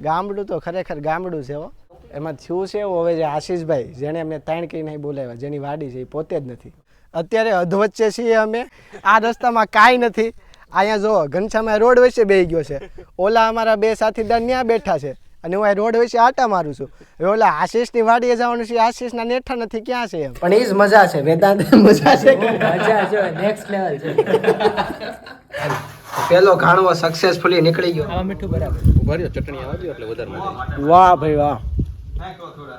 ગામડું તો ખરેખર ગામડું છે હો. એમાં થયું છે એવું હવે જે આશીષભાઈ જેણે અમને તાણ કહીને અહીં બોલાવ્યા જેની વાડી છે એ પોતે જ નથી. અત્યારે અધવચ્ચે છીએ અમે આ રસ્તામાં કાંઈ નથી. અહીંયા જો ઘનશ્યામાં રોડ વચ્ચે બેહી ગયો છે. ઓલા અમારા બે સાથીદાર ત્યાં બેઠા છે. અને હું આ રોડ વચ્ચે આટા મારું છું. હવે ઓલા આશીષની વાડીએ જવાનું છે આશીષના નેઠા નથી ક્યાં છે એમ? પણ એ જ મજા છે વેદાંત મજા છે. મજા છે નેક્સ્ટ લેવલ છે. પેલો ઘાણવો સક્સેસફુલી નીકળી ગયો. આ મીઠું બરાબર. ભર્યો ચટણી આવી એટલે વધારે વાહ ભાઈ વાહ.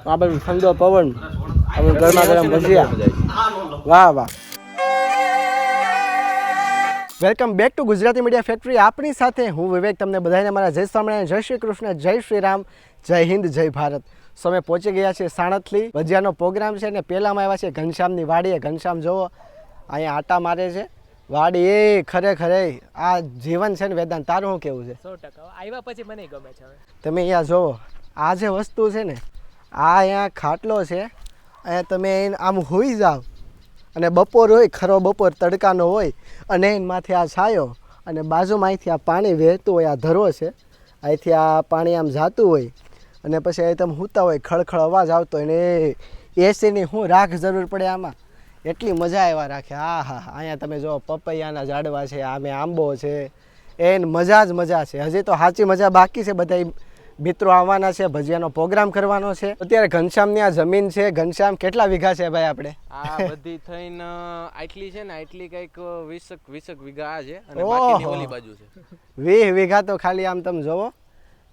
આ ભાઈ ઠંડો પવન. હવે ગરમા ગરમ ભજીયા. વાહ વાહ. Welcome back to Gujarati media factory. આપણી સાથે હું વિવેક તમને બધાને મારા જય સ્વામિનારાયણ જય શ્રી કૃષ્ણ જય શ્રી રામ જય હિન્દ જય ભારત. સો અમે પહોંચી ગયા છીએ સાણથલી ભજીયાનો પ્રોગ્રામ છે ને પહેલાંમાં આવ્યા છે ઘનશ્યામની વાડીએ. ઘનશ્યામ જુઓ અહીંયા આટા મારે છે. વાડી એ ખરેખર આ જીવન છે ને વેદાંત તારું શું કેવું છે? સો ટકા. આવ્યા પછી મને ગમે છે હવે. તમે અહીંયા જુઓ આ જે વસ્તુ છે ને આ અહીંયા ખાટલો છે અહીંયા તમે એને આમ હોઈ જાઓ અને બપોર હોય ખરો બપોર તડકાનો હોય અને એમાંથી આ છાયો અને બાજુમાં અહીંથી આ પાણી વહેતું હોય આ ધરો છે અહીંથી આ પાણી આમ જાતું હોય અને પછી અહીં તમે સૂતા હોય ખળખળ અવાજ આવતો હોય ને એસીની શું રાખ જરૂર પડે આમાં. એટલી મજા આવ્યા રાખે. આ હા. અહીંયા તમે જો પપૈયાના ઝાડવા છે આમે આંબો છે. એન મજા જ મજા છે. હજી તો સાચી મજા બાકી છે બધા મિત્રો આવવાના છે ભજીયાનો પ્રોગ્રામ કરવાનો છે. અત્યારે ઘનશ્યામની આ જમીન છે. ઘનશ્યામ કેટલા વીઘા છે ભાઈ આપણે? આ બધી થઈને આટલી છે ને આટલી કંઈક વીસક વીસક વીઘા આ છે અને. બાકીની ઓલી બાજુ છે. વીહ વીઘા તો ખાલી આમ તમે જોવો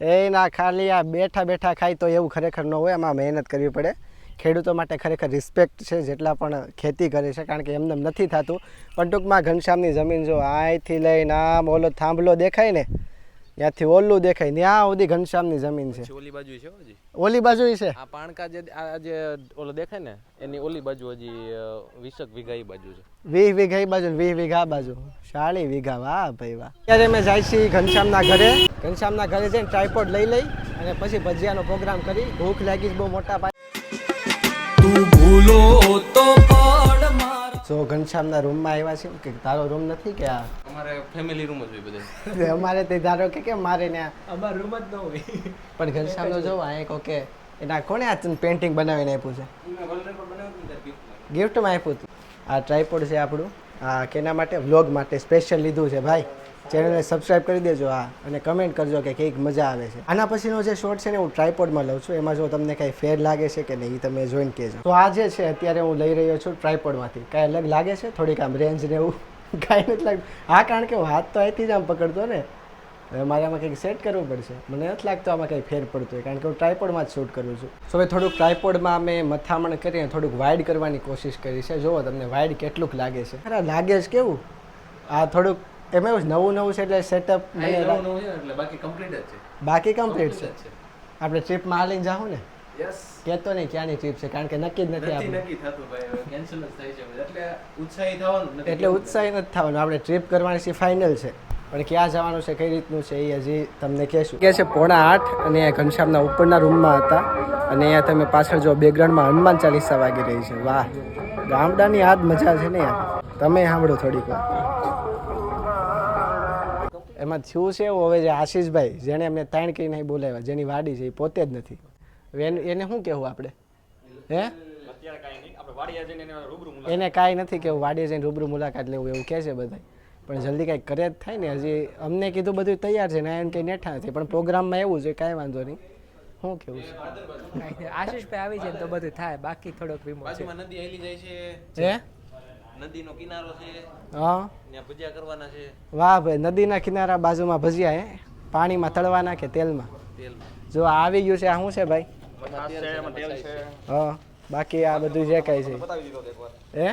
એના ખાલી આ બેઠા બેઠા ખાય તો એવું ખરેખર ન હોય એમાં મહેનત કરવી પડે. ખેડૂતો માટે ખરેખર રિસ્પેક્ટ છે જેટલા પણ ખેતી કરે છે કારણ કે એમને નથી થતું. પણ ટૂંકમાં ઘનશ્યામની જમીન જો અહીંથી લઈને આમ ઓલો થાંભલો દેખાય ને ત્યાંથી ઓલું દેખાય ત્યાં સુધી ઘનશ્યામની જમીન છે. ઓલી બાજુ છે ઓલી બાજુ છે. આ પાણકા જે આ જે ઓલો દેખાય ને એની ઓલી બાજુ હજી વીસક વીઘા બાજુ છે. વીસ વીઘા બાજુ વીસ વીઘા બાજુ. શાળી વીઘા વાહ ભાઈ વાહ. અત્યારે અમે જાય છીએ ઘનશ્યામના ઘરે ઘનશ્યામના ઘરે જઈને ટ્રાયપોડ લઈ લઈ અને પછી ભજીયાનો પ્રોગ્રામ કરી. ભૂખ લાગી છે બહુ મોટા પાયે. જો ઘનશ્યામના રૂમમાં આવ્યા છે કે તારો રૂમ નથી કે આ? અમારે ફેમિલી રૂમ જ હોય બધે અમારે તે ધારો કે કે મારે ને અમાર રૂમ જ ન હોય. પણ ઘનશ્યામનો જો આ એક ઓકે એના કોણે આ પેન્ટિંગ બનાવીને આપ્યું છે? ગિફ્ટમાં આપ્યું હતું. આ ટ્રાયપોડ છે આપણું. આ કેના માટે? વ્લોગ માટે સ્પેશિયલ લીધું છે ભાઈ. ચેનલને સબસ્ક્રાઇબ કરી દેજો આ અને કમેન્ટ કરજો કે કંઈક મજા આવે છે. આના પછીનો જે શોર્ટ છે ને, હું ટ્રાયપોડમાં લઉં છું. એમાં જો તમને કાંઈ ફેર લાગે છે કે નહીં, તમે જોઈન કહેજો. તો આ જે છે, અત્યારે હું લઈ રહ્યો છું ટ્રાયપોડમાંથી કાંઈ અલગ લાગે છે? થોડીક આમ રેન્જ ને એવું? કાંઈ નથી લાગતું હા, કારણ કે હું હાથ તો અહીંથી જ આમ પકડતો ને. હવે મારે આમાં કંઈક સેટ કરવું પડશે. મને નથી લાગતું આમાં કંઈ ફેર પડતો હોય, કારણ કે હું ટ્રાયપોડમાં જ શૂટ કરું છું. સો હવે થોડુંક ટ્રાયપોડમાં અમે મથામણ કરીને થોડુંક વાઇડ કરવાની કોશિશ કરી છે. જુઓ તમને વાઇડ કેટલુંક લાગે છે. અરે લાગે જ કેવું? આ થોડુંક એમાં એવું નવું નવું છે એટલે સેટઅપ મને નવું નવું છે એટલે બાકી કમ્પ્લીટ જ છે. બાકી કમ્પ્લીટ છે. આપણે ટ્રીપમાં હાલીને જાઉં ને? યસ કહેતો નહીં ક્યાંની ટ્રીપ છે કારણ કે નક્કી જ નથી આપણે. નક્કી થતું ભાઈ કેન્સલ જ થાય છે એટલે ઉત્સાહી થવાનું નથી એટલે ઉત્સાહી નથી થવાનું. આપણે ટ્રીપ કરવાની છે ફાઇનલ છે. પણ ક્યાં જવાનું છે કઈ રીતનું છે એ હજી તમને કહેશું. કે છે પોણા આઠ અને અહીંયા ઘનશ્યામના ઉપરના રૂમમાં હતા. અને અહીંયા તમે પાછળ જો બેકગ્રાઉન્ડમાં હનુમાન ચાલીસા વાગી રહી છે. વાહ. ગામડાની આ જ મજા છે ને યાર. તમે સાંભળો થોડીક વાર. એમાં થયું છે એવું? હવે જે આશીષભાઈ જેણે અમને તાણ અહીં બોલાવ્યા જેની વાડી છે એ પોતે જ નથી. એને એને શું કહેવું આપણે? હે? એને કાંઈ નથી કેવું વાડીએ જઈને રૂબરૂ મુલાકાત લેવું એવું કહે છે બધા પણ જલ્દી કાંઈક કરે જ થાય ને. હજી અમને કીધું બધું તૈયાર છે ને એમ કંઈ નેઠા નથી પણ પ્રોગ્રામમાં એવું છે કાંઈ વાંધો નહીં. શું કેવું છે? આશીષભાઈ આવી જાય ને તો બધું થાય. બાકી થોડોક વીમો છે. નદી જાય છે. હે? નદીનો કિનારો છે. હા? ત્યાં ભજીયા કરવાના છે. વાહ ભાઈ નદીના કિનારા બાજુમાં ભજીયા હે? પાણીમાં તળવાના કે તેલમાં? તેલમાં. જો આ આવી ગયું છે આ શું છે ભાઈ? હા બાકી આ બધું જે કાંઈ છે. હે?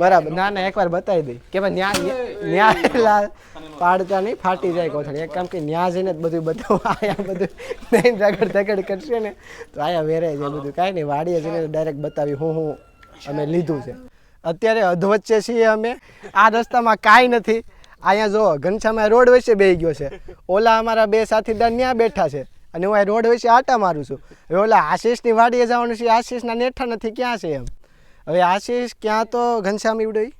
બરાબર ના ના એકવાર બતાવી દઈ. કે ભાઈ ન્યા ન્યા પાડતા નહીં ફાટી જાય કોથળી. એક કામ કે ન્યા જઈને જ બધું બતાવું આયા બધું નહીં રગડ ધગડ કરશે ને તો આયા વેરાય જાય બધું. કાંઈ નહીં વાડીએ જઈને ડાયરેક્ટ બતાવી હું હું અમે લીધું છે. અત્યારે અધવચ્ચે છીએ અમે. આ રસ્તામાં કાંઈ નથી. અહીંયા જો ઘનશ્યામાં રોડ વચ્ચે બેહી ગયો છે. ઓલા અમારા બે સાથીદાર ત્યાં બેઠા છે. અને હું આ રોડ વચ્ચે આટા મારું છું. હવે ઓલા આશીષની વાડીએ જવાનું છે. આશીષના નેઠા નથી. ક્યાં છે એમ? હવે આશીષ ક્યાં તો ઘનશ્યામ ઈવડોઈ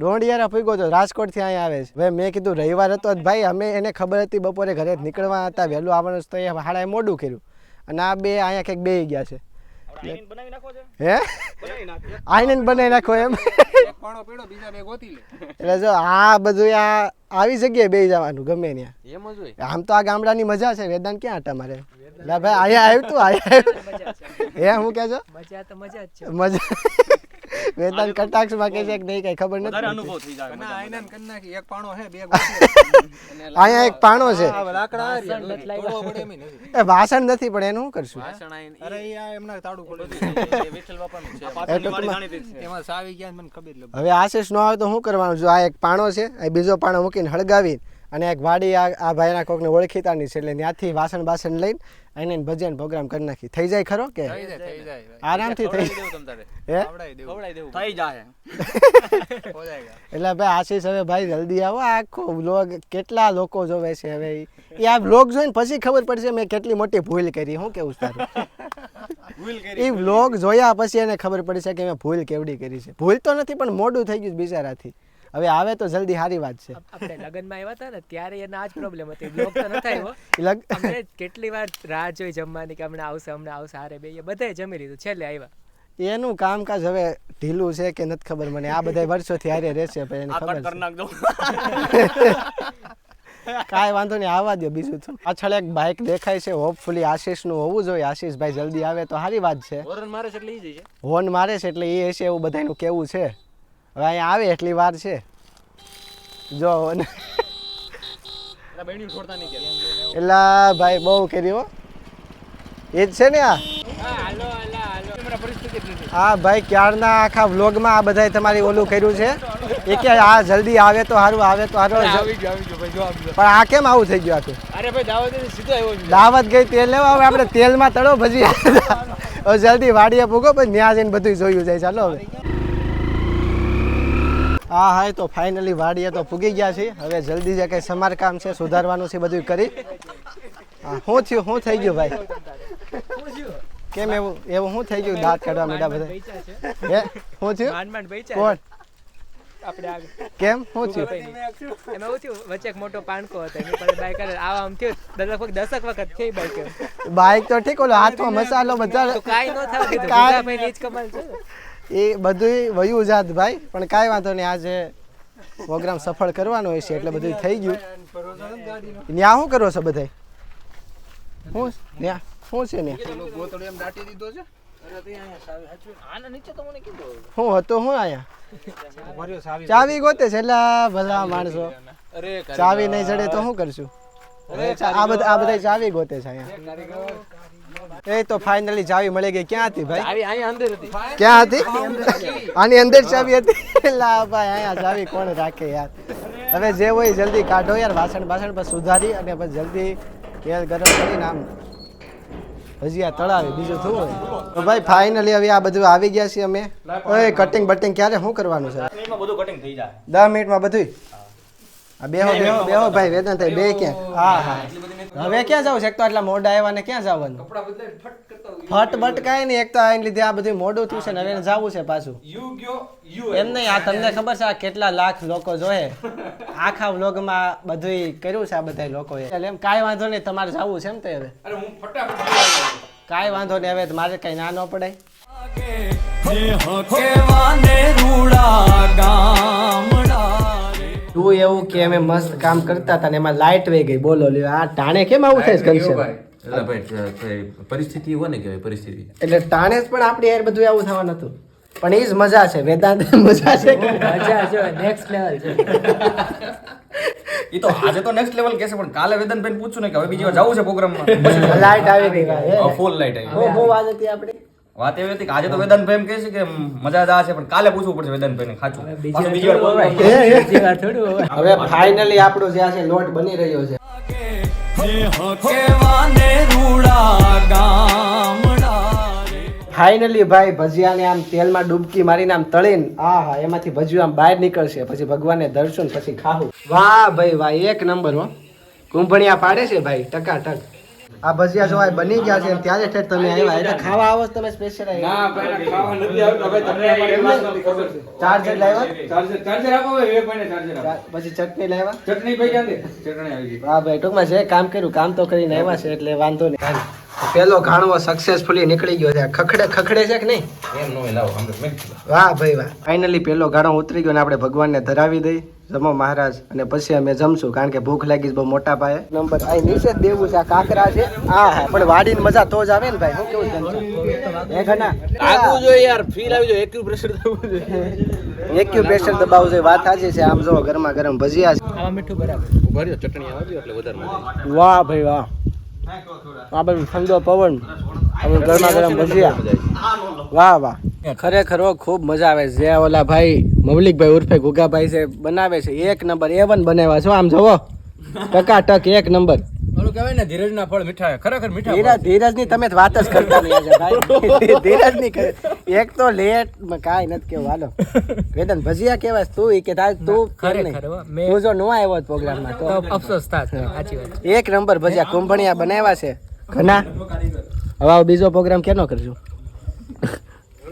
દોઢિયારા પીગો તો. રાજકોટથી અહીંયા આવે છે. હવે મેં કીધું રવિવાર હતો ભાઈ. અમે એને ખબર હતી બપોરે ઘરે નીકળવા હતા. વહેલું આવવાનું તો એ હાડાએ મોડું કર્યું. અને આ બે અહીંયા કંઈક બે ગયા છે. હે? બનાવી નાખો. એમ. એટલે જો આ બધું આ આવી જગ્યાએ બે જવાનું ગમે ત્યાં. એમ જ હોય. આમ તો આ ગામડાની મજા છે વેદાન ક્યાં હતા મારે? ભાઈ અહીંયા આવ્યું તું અહીંયા આવ્યું હે હું કહે મજા તો મજા જ છે. મજા. વેદાંત કટાક્ષમાં કહે છે કે નહીં કઈ ખબર નથી અનુભવ થઈ જાય ના આઈનાન કરી નાખી. એક પાણો હે બે અહીંયા એક પાણો છે. એ વાસણ નથી પણ એનું શું કરશું? વાસણ આઈને અરે આ એમના તાળું ખોલો વિઠ્ઠલ બાપાનું છે. પાછળ એમાં સાવી ગયા મને ખબર હવે આશીષ નો આવે તો શું કરવાનું? જો આ એક પાણો છે આ બીજો પાણો મૂકીને હળગાવી અને એક વાડી આ આ ભાઈના કોકને ઓળખીતાની છે એટલે ત્યાંથી વાસણ બાસણ લઈને એને ભજન પ્રોગ્રામ કરી નાખી. થઈ જાય ખરો કે? થઈ જાય આરામથી થઈ હે? જાય. એટલે ભાઈ આશીષ હવે ભાઈ જલ્દી આવો. આખો બ્લોગ કેટલા લોકો જોવે છે હવે. ઈ. આ બ્લોગ જોઈને પછી ખબર પડશે મેં કેટલી મોટી ભૂલ કરી. હું કેવું તારું? એ વ્લોગ જોયા પછી એને ખબર પડશે કે મેં ભૂલ કેવડી કરી છે. ભૂલ તો નથી પણ મોડું થઈ ગયું બિચારાથી. હવે આવે તો જલ્દી સારી વાત છે. આપણે લગ્નમાં આવ્યા હતા ને ત્યારે એના આ જ પ્રોબ્લેમ હતી બ્લોક તો નથી આવ્યો. કેટલી વાર રાહ જોઈ જમવાની કે હમણાં આવશે હમણાં આવશે હારે બે બધાએ જમી લીધું છેલ્લે આવ્યા. એનું કામકાજ હવે ઢીલું છે કે નથી ખબર મને. આ બધા વર્ષોથી હારે રહેશે પણ એને ખબર કાંઈ વાંધો નહીં આવવા દો બીજું તો. પાછળ એક બાઇક દેખાય છે હોપફુલી આશીષનું હોવું જોઈએ. આશીષભાઈ જલ્દી આવે તો સારી વાત છે. હોર્ન મારે છે એટલે એ છે. હોર્ન મારે છે એટલે એ હશે એવું બધાનું કેવું છે. હવે અહીંયા આવે એટલી વાર છે. જો. એટલે ભાઈ બહુ કર્યું હો. એ જ છે ને આ? હા ભાઈ ક્યારના આખા વ્લોગમાં આ બધાય તમારી ઓલું કર્યું છે? એ કે આ જલ્દી આવે તો સારું આવે તો સારું. પણ આ કેમ આવું થઈ ગયું આખું? અરે ભાઈ દાવત સીધો આવ્યો દાવત ગઈ તેલ લેવા હવે આપણે તેલમાં તળો ભજી જલ્દી વાડીએ ભૂગો પછી ત્યાં જઈને બધું જોયું જાય ચાલો હવે. હા હા તો ફાઇનલી વાડીએ તો પૂગી ગયા છે હવે જલ્દી જે કંઈ સમારકામ છે સુધારવાનું છે બધું કરી. હા શું થયું શું થઈ ગયું ભાઈ? કેમ એવું એવું શું થઈ ગયું દાંત કાઢવા માંડ્યા બધા? હે શું થયું? કોણ? કેમ? શું થયું? એમાં થયું? વચ્ચે એક મોટો પાણકો હતો એની પર બાઈક આવા આમ થયું દર વખત દસક વખત થઈ બાઈક બાઈક તો ઠીક ઓલો હાથમાં મસાલો બધા કાઈ ન થાય દીધું ભાઈ ની કમાલ છે. એ બધું વયું જાત ભાઈ પણ કાંઈ વાંધો નહીં આજે પ્રોગ્રામ સફળ કરવાનો હોય છે એટલે બધું થઈ ગયું. ત્યાં શું કરો છો બધાય? શું ત્યાં શું છે ન્યા? ચાવી ગોતે છે એટલે ભલા માણસો. ચાવી નહીં ચડે તો શું કરશું? આ બધા આ બધા ચાવી ગોતે છે અહીંયા. એ તો ફાઇનલી ચાવી મળી ગઈ. ક્યાં હતી ભાઈ? આવી અહીંયા અંદર હતી. ક્યાં હતી આની અંદર ચાવી હતી? લા ભાઈ અહીંયા ચાવી કોણ રાખે યાર? હવે જે હોય જલ્દી કાઢો યાર વાસણ બાસણ પર સુધારી અને પછી જલ્દી તેલ ગરમ કરીને આમ ભજીયા તળાવે બીજું થવું હોય? તો ભાઈ ફાઇનલી હવે આ બધું આવી ગયા છીએ અમે. ઓય કટિંગ બટિંગ ક્યારે શું કરવાનું છે? બધું કટિંગ થઈ જાય. દસ મિનિટમાં બધું આ બેહો બેહો બેહો ભાઈ વેદન થાય બે ક્યાં? હા હા. હવે ક્યાં જાવ છે? એક તો આટલા મોડા આવ્યા ને ક્યાં જવાનું? ફટ બટ કાંઈ નહીં એક તો આને લીધે આ બધું મોડું થયું છે ને હવે એને જાવું છે પાછું. યુ ગયો યુ એમ. નહીં આ તમને ખબર છે આ કેટલા લાખ લોકો જોએ આખા વ્લોગમાં બધું કર્યું છે આ બધા લોકોએ. એટલે એમ કાંઈ વાંધો નહીં તમારે જવું છે એમ તો હવે. અરે હું ફટાફટ કાંઈ વાંધો નહીં હવે મારે કઈ ના ન પડાય. તું એવું કે અમે મસ્ત કામ કરતા હતા ને એમાં લાઇટ વહી ગઈ. બોલો લ્યો આ ટાણે કેમ આવું થાય છે ઘનશ્યામ? એટલે ભાઈ ત- ત- પરિસ્થિતિ હોય ને કહેવાય પરિસ્થિતિ. એટલે ટાણે જ પણ આપણે યાર બધું આવું થવાનું હતું. પણ એ જ મજા છે વેદાંત મજા છે મજા છે નેક્સ્ટ લેવલ છે. એ તો આજે તો નેક્સ્ટ લેવલ કહેશે પણ કાલે વેદનભાઈ પૂછું ને કે હવે બીજી વાર જવું છે પ્રોગ્રામમાં. લાઈટ આવી ગઈ ફૂલ લાઈટ આવી બહુ વાત હતી આપણી. વાત એવી હતી કે આજે તો વેદાંતભાઈ એમ કહે છે કે મજાદાર છે પણ કાલે પૂછવું પડશે વેદાંતભાઈ ને ખાચું બીજી વાર હોય. હવે ફાઇનલી આપણો જે આ છે લોટ બની રહ્યો છે. ફાઇનલી ભાઈ ભજીયાને આમ તેલમાં ડૂબકી મારીને આમ તળીને આ હા એમાંથી ભજીયું આમ બહાર નીકળશે. પછી ભગવાનને દર્શન પછી ખાવું. વાહ ભાઈ વાહ એક નંબર હો. કુંભણિયા પાડે છે ભાઈ ટકા ટક આ ભજીયા જો આ બની ગયા છે ત્યારે ઠેર તમે આવ્યા. એટલે ખાવા આવો તમે સ્પેશિયલ ના ભાઈ ખાવા નથી આવતો. ભાઈ તમને અમારી ખબર છે. ચાર્જર લાવ્યા? ચાર્જર ચાર્જર આપો ભાઈ એ ભાઈને ચાર્જર આપો. પછી ચટણી લાવ્યા? ચટણી ભાઈ ક્યાંથી? ચટણી આવી ગઈ. હા ભાઈ ટૂંકમાં છે કામ કર્યું કામ તો કરીને આવ્યા છે એટલે વાંધો નહીં. પેલો ઘાણવો સક્સેસફુલી નીકળી ગયો છે. ખખડે ખખડે છે કે નહીં? વાહ ભાઈ વાહ. ફાઇનલી પેલો ગાળો ઉતરી ગયો ને આપણે ભગવાનને ધરાવી દઈ. જમો મહારાજ અને પછી અમે જમશું કારણ કે ભૂખ લાગી બહુ મોટા પાયે. નંબર અહીં નીચે દેવું છે આ કાકરા છે. હા હા પણ વાડીને મજા તો જ આવે ને ભાઈ. શું કેવું એ ઘણા આગવું જોઈએ યાર ફીલ આવી જોઈએ એકલું પ્રેશર થવું જોઈએ. એક્યુ પ્રેશર દબાવવું જોઈએ વાત સાચી છે. આમ જો ગરમા ગરમ ભજીયા છે. આમાં મીઠું બરાબર ભર્યો ચટણી આવજો એટલે વધારે વાહ ભાઈ વાહ. આ બધું ઠંડો પવન. હવે ગરમા ગરમ ભજીયા. વાહ વાહ. ખરેખર ખૂબ મજા આવે છે. જે ઓલા ભાઈ મૌલિકભાઈ ઉર્ફે ગુગાભાઈ છે બનાવે છે. એક નંબર એ વન બનાવ્યા છો. આમ જોવો ટકાટક એક નંબર. ઓલું કહેવાય ને ધીરજના ફળ મીઠા ખરેખર મીઠા ધીરજ ધીરજની તમે વાત જ કરતા નહીં આજે ભાઈ. ધીરજની કરે. એક તો લેટ કાંઈ નથી કેવું હાલો. વેદન ભજીયા કેવાય તું કે તાર તું ખરેખર તું જો નો આવ્યો પ્રોગ્રામમાં તો અફસોસ થાય સાચી વાત. એક નંબર ભજીયા કુંભણિયા બનાવ્યા છે. ઘણા. હવે બીજો પ્રોગ્રામ કેનો કરજો?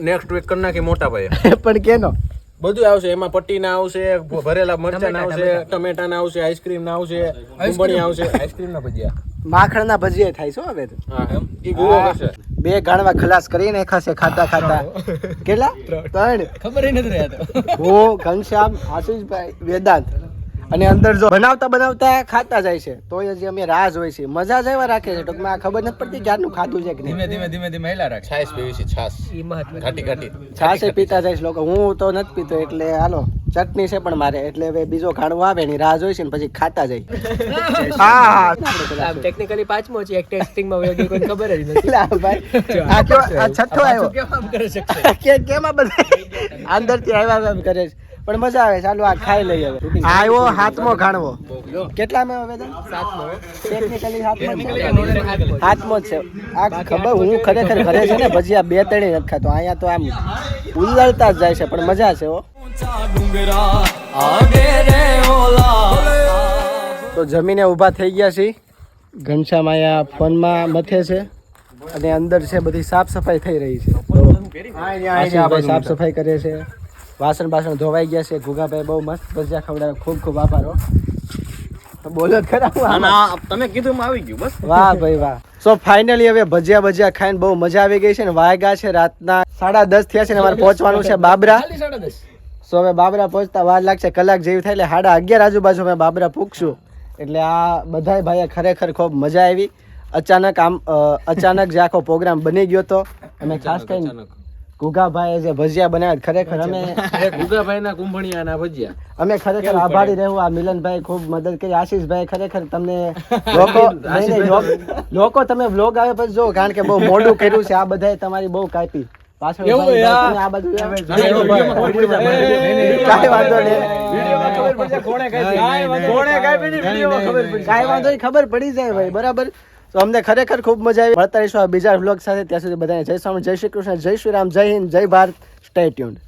નેક્સ્ટ વીક કરી નાખી મોટા ભાઈ પણ કેનો? બધું આવશે. એમાં પટ્ટી ના આવશે ભરેલા મરચા ના આવશે ટમેટા. ના આવશે આઈસ્ક્રીમ ના આવશે કુંભણી આવશે. આઈસ્ક્રીમ ના ભજીયા. માખણ ના ભજીયા થાય છે હવે તો. હા એમ. ઈ ગુવો કરશે બે ગાણવા ખલાસ કરીને ખાશે ખાતા ખાતા. કેટલા? ત્રણ. ખબર નથી રહ્યા હું ઘનશ્યામ આશીષભાઈ વેદાંત. અને અંદર જો બનાવતા બનાવતા ખાતા જાય છે તો હજી અમે રાહ જોઈ છે મજા જ એવા રાખે છે ટૂંકમાં આ ખબર નથી પડતી ક્યારનું ખાધું છે કે ધીમે ધીમે ધીમે ધીમે હેલા રાખ. છાશ પીવી છે છાશ. ઘાટી ઘાટી. છાશ પીતા જાય છે લોકો. હું તો નથી પીતો એટલે હાલો ચટણી છે પણ મારે. એટલે હવે બીજો ખાણું આવે એની રાહ જોઈ છે ને પછી ખાતા જાય હા. હા ટેકનિકલી પાંચમો છે એક ટેસ્ટિંગમાં વયો ગયો કોઈને ખબર જ નથી. લા ભાઈ આ કેવો આ છઠ્ઠો આવ્યો. કેમ કરે છે કે કેમાં બધા? અંદરથી આવ્યા એમ કરે છે. પણ મજા આવે ચાલો આ ખાઈ લઈએ હવે. આવ્યો હાથમો ખાણવો કેટલામાં હવે સાતમો ટેકનિકલી હાથમો હાથમો છે. આ ખબર હું ખરેખર ઘરે છે ને ભજીયા બે ત્રણે નથી ખાતો. અહીંયા તો આમ ઉલ્લળતા જ જાય છે પણ મજા છે હો. તો જમીને ઊભા થઈ ગયા છીએ. ઘનશ્યામ અહીંયા ફોનમાં મથે છે અને અંદર છે બધી સાફ સફાઈ થઈ રહી છે. સાફ સફાઈ કરે છે. વાસણ બાસણ ધોવાઈ ગયા છે. ગુગાભાઈ બહુ મસ્ત ભજીયા ખવડાવે. ખૂબ ખૂબ આભારો બોલો ખરા તમે કીધું આવી ગયું બસ. વાહ ભાઈ વાહ. સો ફાઇનલી હવે ભજીયા ભજીયા ખાઈને બહુ મજા આવી ગઈ છે ને વાગ્યા છે. રાતના સાડા દસ થયા છે ને અમારે પહોંચવાનું છે બાબરા. સો હવે બાબરા પહોંચતા વાર લાગશે. કલાક જેવી થાય એટલે સાડા અગિયાર આજુબાજુ અમે બાબરા પૂગશું એટલે આ બધાય ભાઈએ ખરેખર ખૂબ મજા આવી. અચાનક આમ અચાનક જે આખો પ્રોગ્રામ બની ગયો હતો અને ખાસ કરીને ગુગાભાઈએ જે ભજીયા બનાવ્યા ખરેખર અમે ગુગાભાઈ ના કુંભણિયા ના ભજીયા. અમે ખરેખર આભારી રહેવું. આ મિલનભાઈ ખૂબ મદદ કરી. આશીષભાઈ ખરેખર તમને લોકો લોક- તમે વ્લોગ આવે પછી જો કારણ કે બહુ મોડું કર્યું છે. આ બધાએ તમારી બહુ કાપી. પાછળ એવું ભાઈ, યાર. તમે આ બધું કાંઈ વાંધો નહીં. કાંઈ વાંધો ખબર પડી જાય ભાઈ બરાબર? તો અમને ખરેખર ખૂબ મજા આવી. મળતા રહીશું આ બીજા વ્લોગ સાથે. ત્યાં સુધી બધાને જય સ્વામી, જય શ્રી કૃષ્ણ, જય શ્રી રામ, જય હિન્દ, જય ભારત. Stay tuned